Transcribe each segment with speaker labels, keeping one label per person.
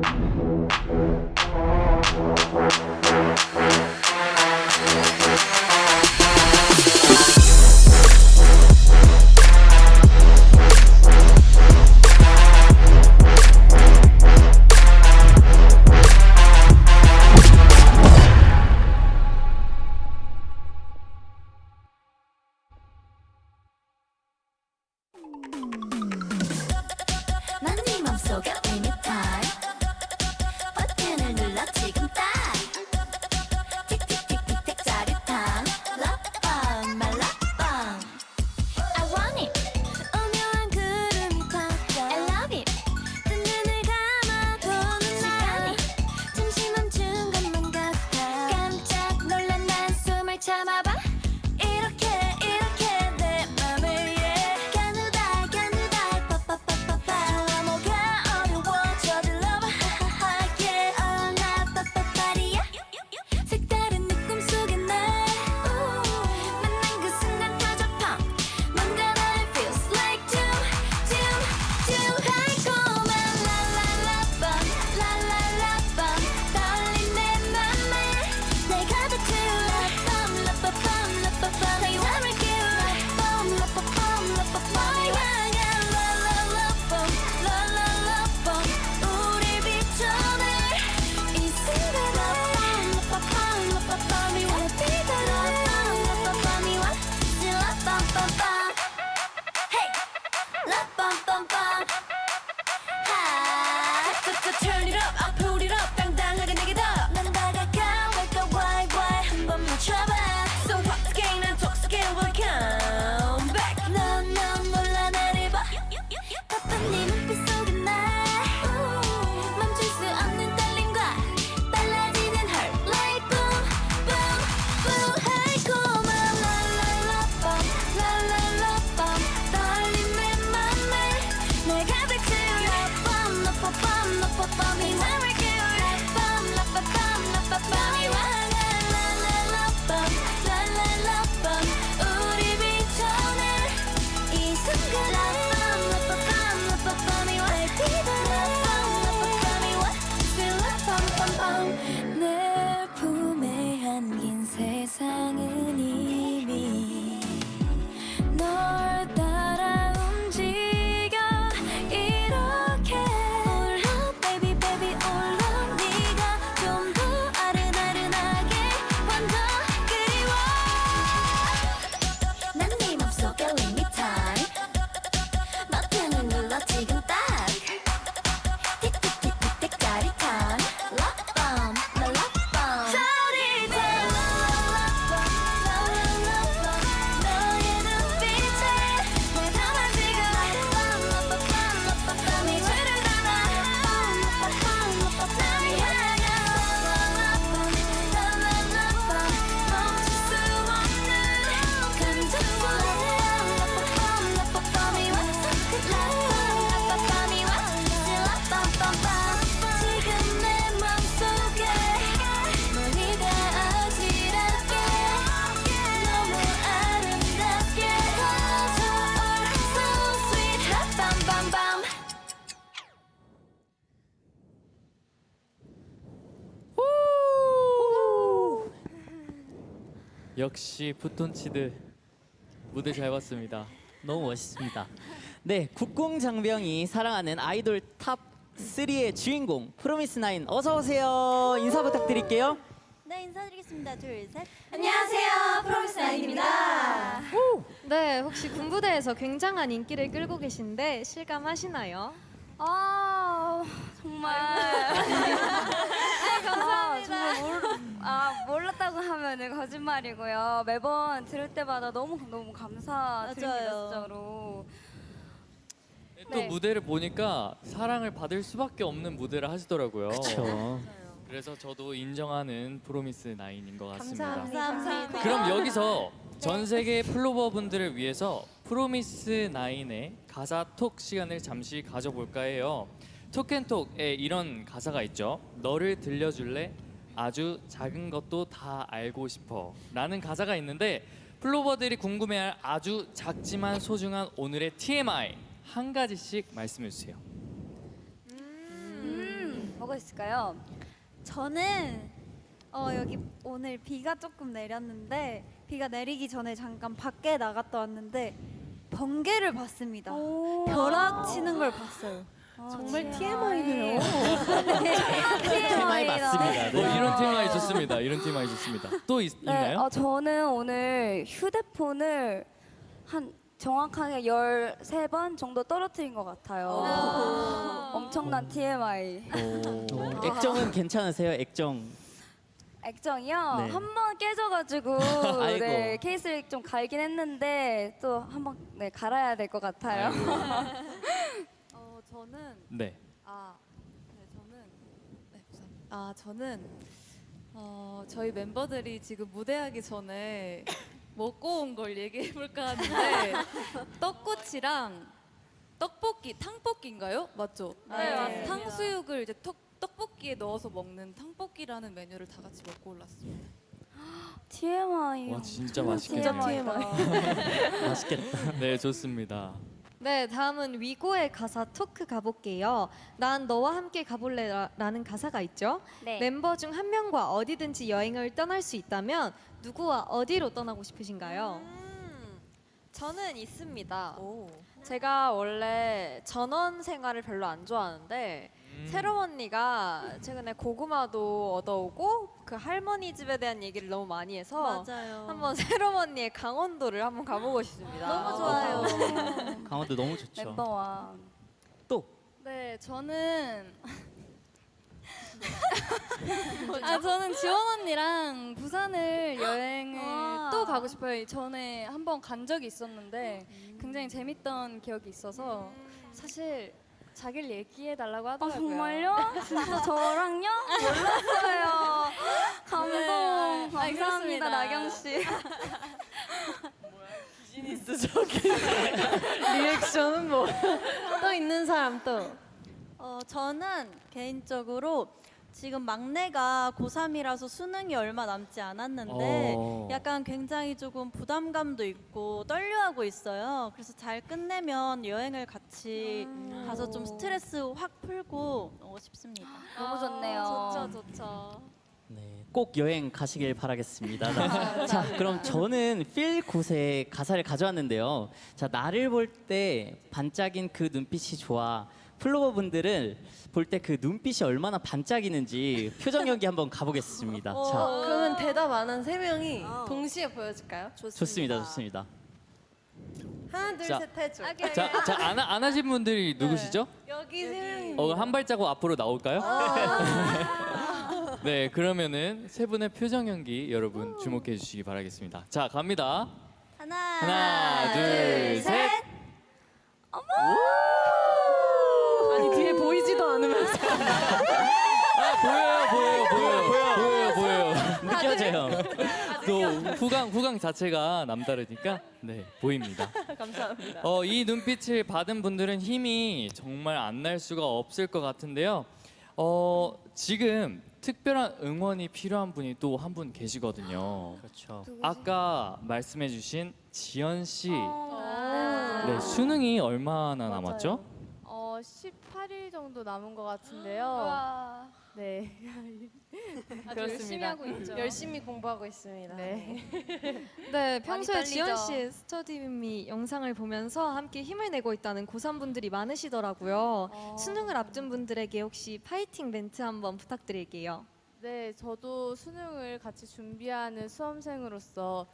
Speaker 1: Thank you.
Speaker 2: 역시 푸톤치드 무대 잘 봤습니다.
Speaker 3: 너무 멋있습니다. 네, 국공장병이 사랑하는 아이돌 탑 3의 주인공 프로미스나인 어서 오세요. 인사 부탁드릴게요.
Speaker 1: 네 인사드리겠습니다. 둘 셋.
Speaker 4: 안녕하세요. 프로미스나인입니다. 아.
Speaker 5: 네, 혹시 군부대에서 굉장한 인기를 끌고 계신데 실감하시나요?
Speaker 4: 아 정말 거짓말이면 거짓말이고요. 매번 들을 때마다 너무 너무
Speaker 1: 감사드려요.
Speaker 4: 진짜로.
Speaker 2: 또
Speaker 4: 네.
Speaker 2: 무대를 보니까 사랑을 받을 수밖에 없는 무대를 하시더라고요.
Speaker 3: 그쵸.
Speaker 2: 그래서 저도 인정하는 프로미스 나인인 것 같습니다.
Speaker 1: 감사합니다.
Speaker 2: 그럼 여기서 네. 전 세계 플로버분들을 위해서 프로미스 나인의 가사 톡 시간을 잠시 가져볼까 해요. 톡앤톡에 이런 가사가 있죠. 너를 들려줄래? 아주 작은 것도 다 알고 싶어 라는 가사가 있는데 플로버들이 궁금해할 아주 작지만 소중한 오늘의 TMI 한 가지씩 말씀해 주세요.
Speaker 4: 음, 뭐가 있을까요?
Speaker 6: 저는 어, 여기 오늘 비가 조금 내렸는데 비가 내리기 전에 잠깐 밖에 나갔다 왔는데 번개를 봤습니다. 벼락 치는 걸 봤어요.
Speaker 5: 정말 TMI네요.
Speaker 3: TMI 맞습니다.
Speaker 2: 어,
Speaker 3: 네.
Speaker 2: 이런 TMI 좋습니다. 이런 TMI 좋습니다. 또 있,
Speaker 4: 네,
Speaker 2: 있나요?
Speaker 4: 어, 저는 오늘 휴대폰을 한 정확하게 13번 정도 떨어뜨린 것 같아요. 엄청난 TMI.
Speaker 2: 오.
Speaker 3: 액정은 괜찮으세요? 액정.
Speaker 4: 액정이요?
Speaker 3: 네.
Speaker 4: 한 번 깨져가지고
Speaker 3: 아이고.
Speaker 4: 네, 케이스를 좀 갈긴 했는데 또 한 번 네, 갈아야 될 것 같아요.
Speaker 7: 어 저는
Speaker 2: 네.
Speaker 7: 아 네, 저는 네, 감사합니다. 아 저는 어 저희 멤버들이 지금 무대하기 전에 먹고 온 걸 얘기해 볼까 하는데 떡꼬치랑 떡볶이 탕볶이인가요? 맞죠?
Speaker 4: 네, 맞습니다.
Speaker 7: 탕수육을 이제 떡 떡볶이에 넣어서 먹는 탕볶이라는 메뉴를 다 같이 먹고 올랐습니다.
Speaker 4: TMI.
Speaker 2: 와 진짜 맛있겠네요.
Speaker 3: 맛있겠다.
Speaker 2: 네 좋습니다.
Speaker 5: 네, 다음은 위고의 가사 토크 가볼게요. 난 너와 함께 가볼래라는 가사가 있죠.
Speaker 4: 네.
Speaker 5: 멤버 중 한 명과 어디든지 여행을 떠날 수 있다면 누구와 어디로 떠나고 싶으신가요?
Speaker 8: 저는 있습니다. 제가 원래 전원 생활을 별로 안 좋아하는데
Speaker 2: 음.
Speaker 8: 새롬 언니가 최근에 고구마도 얻어오고 그 할머니 집에 대한 얘기를 너무 많이 해서
Speaker 6: 맞아요.
Speaker 8: 한번 새롬 언니의 강원도를 한번 가보고 싶습니다.
Speaker 6: 너무 좋아요.
Speaker 3: 강원도 너무 좋죠.
Speaker 4: 멤버와
Speaker 3: 또
Speaker 4: 네, 저는 아 저는 지원 언니랑 부산을 여행을
Speaker 6: 와.
Speaker 4: 또 가고 싶어요. 전에 한번 간 적이 있었는데 굉장히 재밌던 기억이 있어서 사실 자기를 얘기해 달라고 하더라고요. 아, 정말요? 진짜 저랑요? 몰랐어요. 감동. 감사합니다, 나경 씨.
Speaker 5: 리액션은 뭐? 또 있는 사람 또.
Speaker 6: 어, 저는 개인적으로 지금 막내가 고3이라서 수능이 얼마 남지 않았는데
Speaker 2: 어.
Speaker 6: 약간 굉장히 조금 부담감도 있고 떨려하고 있어요. 그래서 잘 끝내면 여행을 같이 가서 좀 스트레스 확 풀고 오고 싶습니다.
Speaker 4: 너무 좋네요.
Speaker 8: 좋죠, 좋죠.
Speaker 3: 네, 꼭 여행 가시길 바라겠습니다. 자, 그럼 저는 필 굿의 가사를 가져왔는데요. 자, 나를 볼 때 반짝인 그 눈빛이 좋아. 플로버 분들은 볼때 그 눈빛이 얼마나 반짝이는지 표정 연기 한번 가보겠습니다. 자,
Speaker 5: 그러면 대답 안 한 세 명이 동시에 보여줄까요?
Speaker 3: 좋습니다, 좋습니다.
Speaker 5: 하나, 둘,
Speaker 2: 자.
Speaker 5: 셋 해줘.
Speaker 2: 자, 자 안, 안 하신 분들이 누구시죠?
Speaker 5: 여기 세 명이.
Speaker 2: 어, 한 발자국 앞으로 나올까요? 네, 그러면은 세 분의 표정 연기 여러분 주목해 주시기 바라겠습니다. 자, 갑니다.
Speaker 6: 하나,
Speaker 2: 하나, 둘, 셋.
Speaker 5: 아니 뒤에 보이지도 않으면서.
Speaker 2: 아, 보여요, 보여요, 보여요, 보여요, 보여요.
Speaker 3: 느껴져요.
Speaker 2: 또 후광 후광 자체가 남다르니까 네 보입니다.
Speaker 5: 감사합니다.
Speaker 2: 어, 이 눈빛을 받은 분들은 힘이 정말 안 날 수가 없을 것 같은데요. 어, 지금 특별한 응원이 필요한 분이 또 한 분 계시거든요.
Speaker 3: 그렇죠.
Speaker 2: 아까 말씀해주신 지연 씨,
Speaker 4: 아.
Speaker 2: 네 수능이 얼마나 남았죠?
Speaker 7: 어 18일 정도 남은 것 같은데요. 네.
Speaker 5: 열심히 하고
Speaker 7: 있죠.
Speaker 5: 열심히 공부하고 있습니다.
Speaker 7: 네.
Speaker 5: 네, 평소에
Speaker 4: 떨리죠?
Speaker 5: 지연 씨의 스터디미 영상을 보면서 함께 힘을 내고 있다는 고3 분들이 많으시더라고요.
Speaker 7: 어.
Speaker 5: 수능을 앞둔 분들에게 혹시 파이팅 멘트 한번 부탁드릴게요.
Speaker 7: 네, 저도 수능을 같이 준비하는 수험생으로서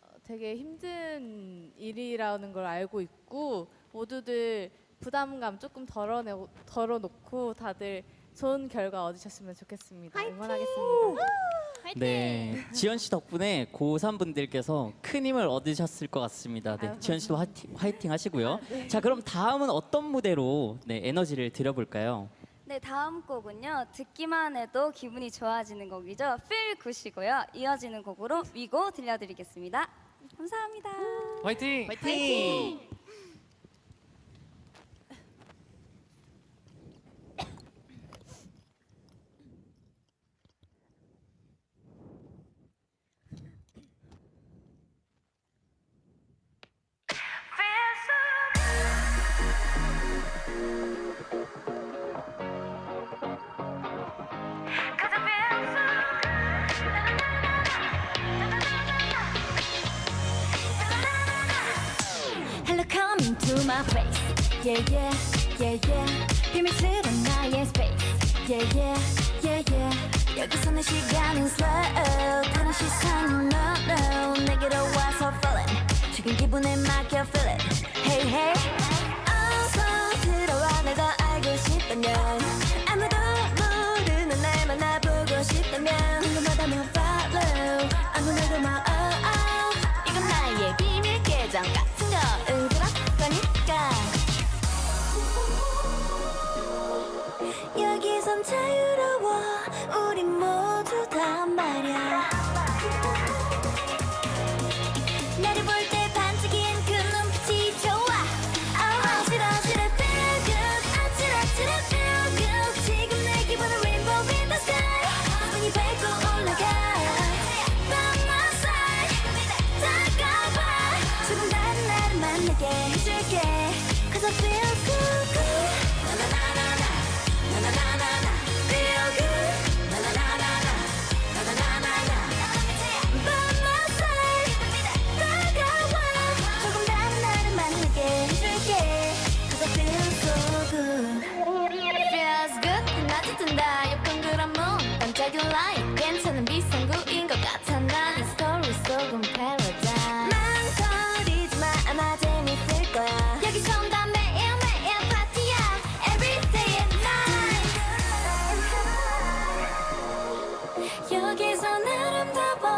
Speaker 7: 어, 되게 힘든 일이라는 걸 알고 있고 모두들 부담감 조금 덜어내고 덜어놓고 다들 좋은 결과 얻으셨으면 좋겠습니다. 응원하겠습니다.
Speaker 3: 네, 지연 씨 덕분에 고3 분들께서 큰 힘을 얻으셨을 것 같습니다. 네, 지연 씨도 화이팅, 화이팅 하시고요. 자, 그럼 다음은 어떤 무대로 네, 에너지를 드려볼까요?
Speaker 4: 네, 다음 곡은요. 듣기만 해도 기분이 좋아지는 곡이죠. Feel Good이고요. 이어지는 곡으로 위고 들려드리겠습니다. 감사합니다.
Speaker 2: 화이팅!
Speaker 3: 화이팅!
Speaker 1: place Yeah yeah yeah yeah. Give me to space. Yeah yeah yeah yeah. 여기서는 시간은 slow 다른 시선은 no no. 내게로 와서 falling. 지금 기분에 맡겨 feel 해줄게 해줄게 Cause I feel good 여기서 아름다워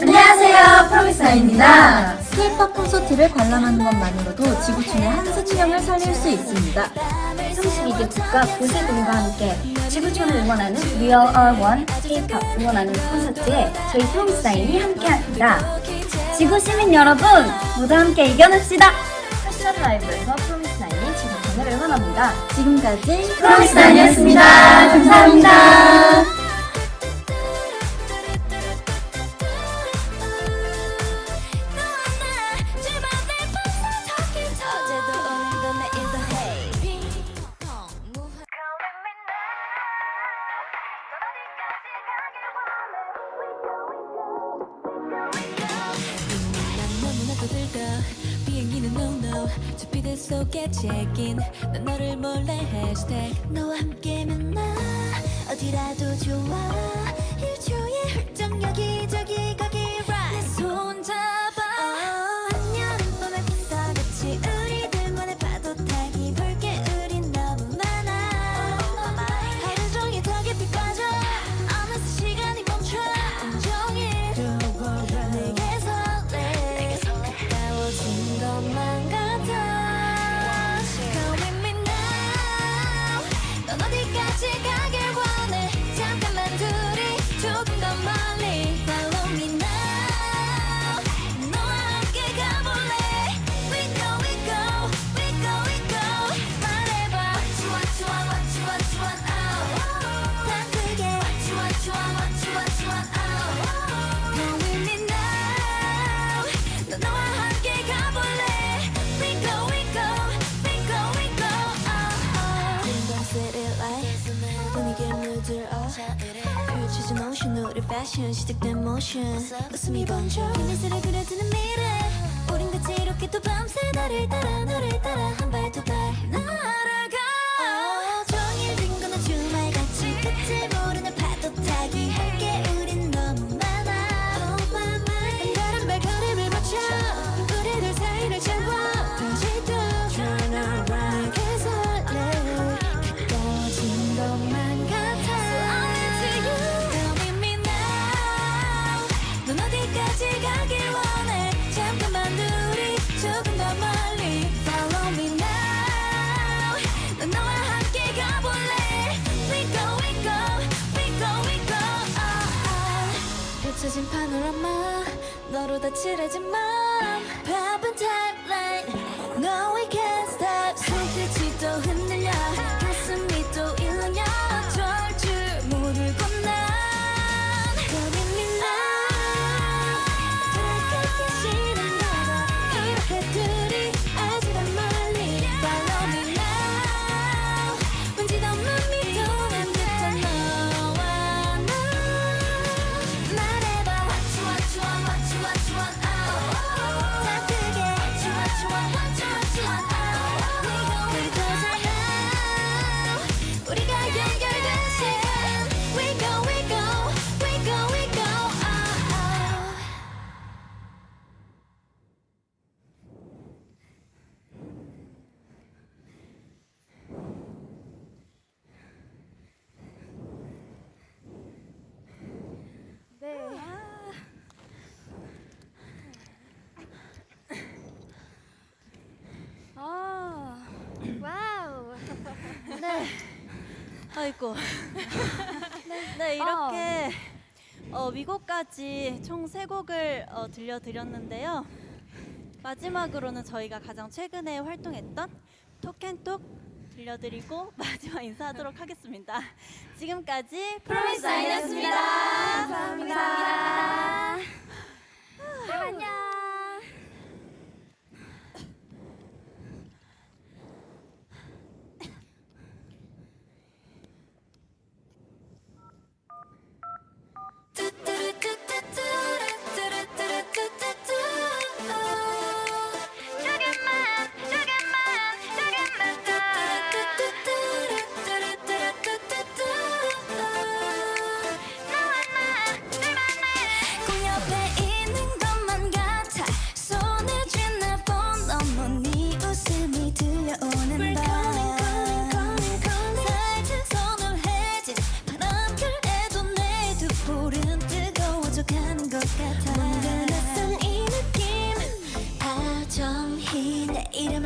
Speaker 9: 안녕하세요, 프로미스나입니다. K-pop 콘서트를 관람하는 것만으로도 지구촌의 한 수치령을 살릴 수 있습니다. 32개 국가 9세 분과 함께 지구촌을 응원하는 We Are All One K-pop 응원하는 콘서트에 저희 프롬사인이 함께합니다. 지구 시민 여러분 모두 함께 이겨냅시다. 패션 라이브에서 프롬사인이 지구촌을 응원합니다. 지금까지 프롬사인이었습니다. 감사합니다.
Speaker 1: 속에 check-in. 난 너를 몰래 hashtag 너와 함께면 나. 어디라도 좋아. 일초의 훌쩍 여기저기 가
Speaker 10: 패션 시작된 모션 웃음이 번져. 미소를 그려주는 미래. 우린 같이 이렇게 또 밤새 나를 따라 너를 따라 아이고.
Speaker 4: 네,
Speaker 6: 이렇게 어, 위고까지 총 세 곡을 어, 들려드렸는데요. 마지막으로는 저희가 가장 최근에 활동했던 톡앤톡 들려드리고 마지막 인사하도록 하겠습니다. 지금까지
Speaker 10: 프로미스 아이였습니다. 감사합니다.
Speaker 4: 안녕.
Speaker 10: 조금만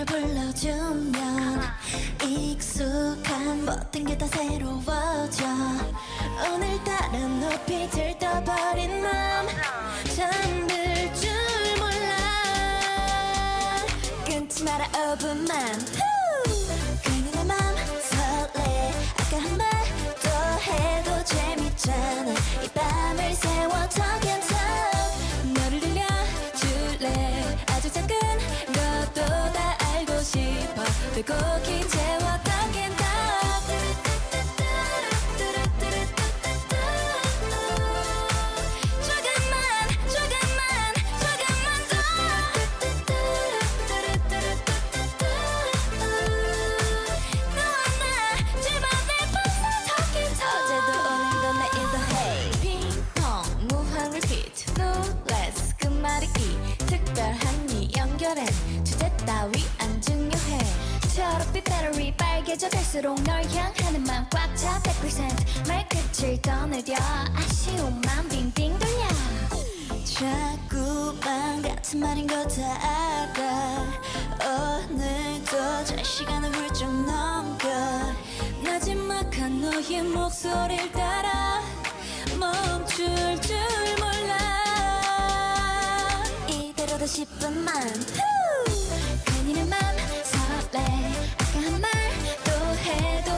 Speaker 10: 내 이름을 불러주면 익숙한 모든 게 다 새로워져. 오늘따라 높이 들떠버린 맘 잠들 줄 몰라. 끊지 마라 5분만. 그녀의 맘 설레. 아까 한말또 해도 재밌잖아. 이 밤을 세워 and talk 싶 갈수록 널 향하는 맘 꽉 차. 100% 말끝을 떠내려. 아쉬움만 빙빙 돌려. 자꾸만 같은 말인 거 다 알아. 오늘도 잘 시간을 훌쩍 넘겨. 마지막한 너의 목소리를 따라 멈출 줄 몰라. 이대로다 싶은 맘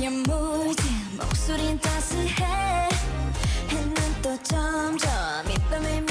Speaker 10: 예 무지 목소린 따스해. 해는 또 점점 이 밤에